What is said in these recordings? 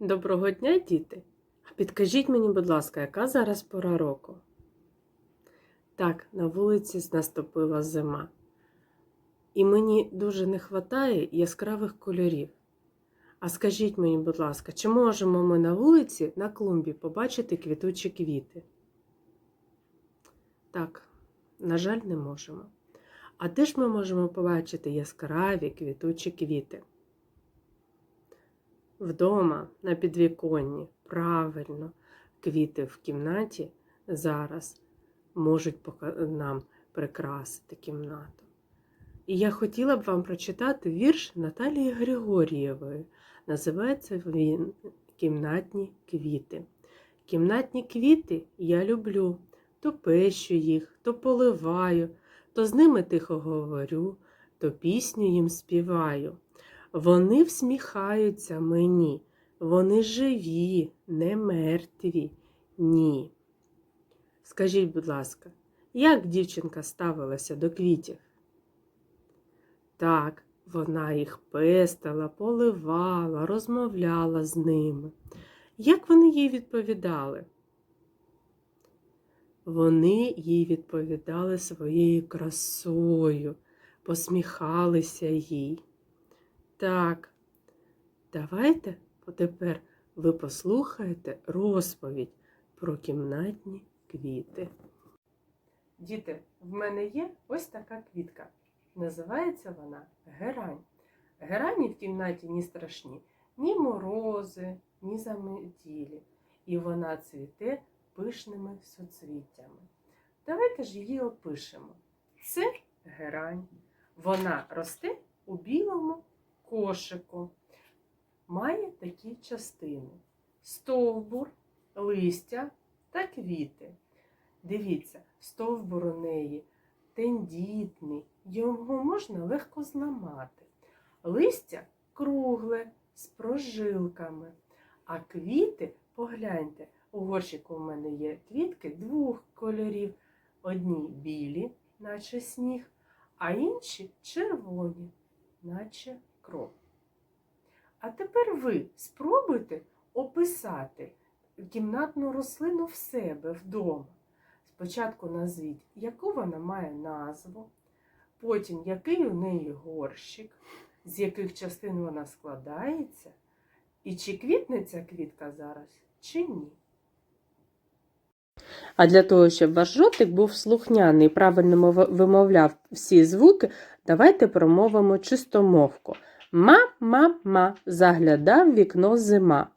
Доброго дня, діти! А Підкажіть мені, будь ласка, яка зараз пора року? Так, на вулиці наступила зима. І мені дуже не вистачає яскравих кольорів. А скажіть мені, будь ласка, чи можемо ми на вулиці на клумбі побачити квітучі квіти? Так, на жаль, не можемо. А де ж ми можемо побачити яскраві квітучі квіти? Вдома на підвіконні, правильно, квіти в кімнаті зараз можуть нам прикрасити кімнату. І я хотіла б вам прочитати вірш Наталії Григорієвої. Називається він Кімнатні квіти. Кімнатні квіти я люблю, то пещу їх, то поливаю, то з ними тихо говорю, то пісню їм співаю. Вони всміхаються мені, вони живі, не мертві, ні. Скажіть, будь ласка, як дівчинка ставилася до квітів? Так, вона їх пестила, поливала, розмовляла з ними. Як вони їй відповідали? Вони їй відповідали своєю красою, посміхалися їй. Так, давайте тепер ви послухаєте розповідь про кімнатні квіти. Діти, в мене є ось така квітка. Називається вона герань. Герані в кімнаті ні страшні, ні морози, ні заметілі. І вона цвіте пишними соцвіттями. Давайте ж її опишемо. Це герань. Вона росте у білому кошику. Має такі частини: стовбур, листя та квіти. Дивіться, стовбур у неї тендітний, його можна легко зламати. Листя кругле з прожилками, а квіти, погляньте, у горщику у мене є квітки двох кольорів: одні білі, наче сніг, а інші червоні, наче кров. А тепер ви спробуйте описати кімнатну рослину в себе вдома. Спочатку назвіть, яку вона має назву, потім який у неї горщик, з яких частин вона складається, і чи квітне ця квітка зараз, чи ні. А для того, щоб ваш ротик був слухняний і правильно вимовляв всі звуки, давайте промовимо чистомовку. Ма-ма-ма, заглядав вікно зима.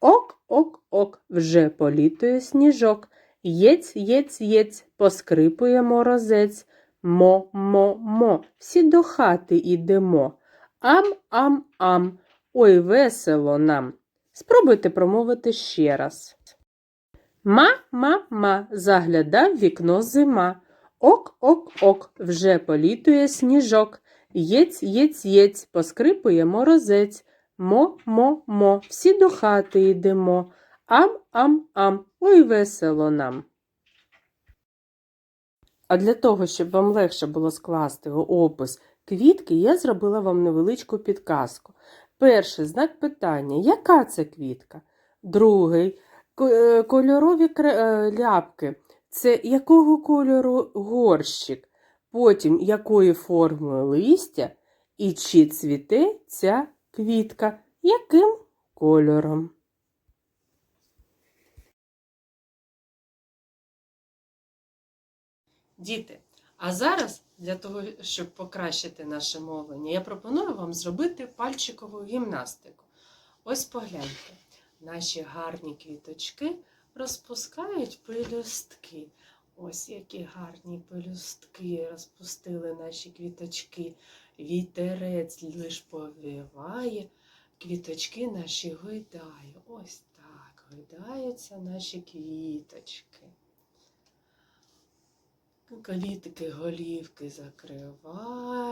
Ок-ок-ок, вже політує сніжок. Єць, єць, єць, поскрипує морозець. Мо-мо-мо, всі до хати ідемо. Ам-ам-ам, ой, весело нам. Спробуйте промовити ще раз. Ма-ма-ма, заглядав вікно зима. Ок-ок-ок, вже політує сніжок. Єць, єць, єць, поскрипує морозець. Мо-мо-мо, всі до хати йдемо. Ам-ам-ам, ой, весело нам. А для того, щоб вам легше було скласти опис квітки, я зробила вам невеличку підказку. Перший знак питання яка це квітка? Другий е, кольорові е, ляпки. Це якого кольору горщик? Потім якої форми листя і чи цвіте ця квітка? Яким кольором? Діти, а зараз для того, щоб покращити наше мовлення, я пропоную вам зробити пальчикову гімнастику. Ось погляньте, наші гарні квіточки розпускають пелюстки. Ось які гарні пелюстки розпустили наші квіточки. Вітерець лиш повіває, квіточки наші гойдає. Ось так гойдаються наші квіточки. Квітки голівки закривають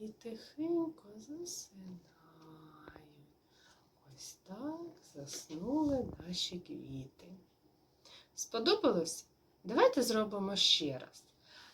і тихенько засинають. Ось так заснули наші квіти. Сподобалось? Давайте зробимо ще раз.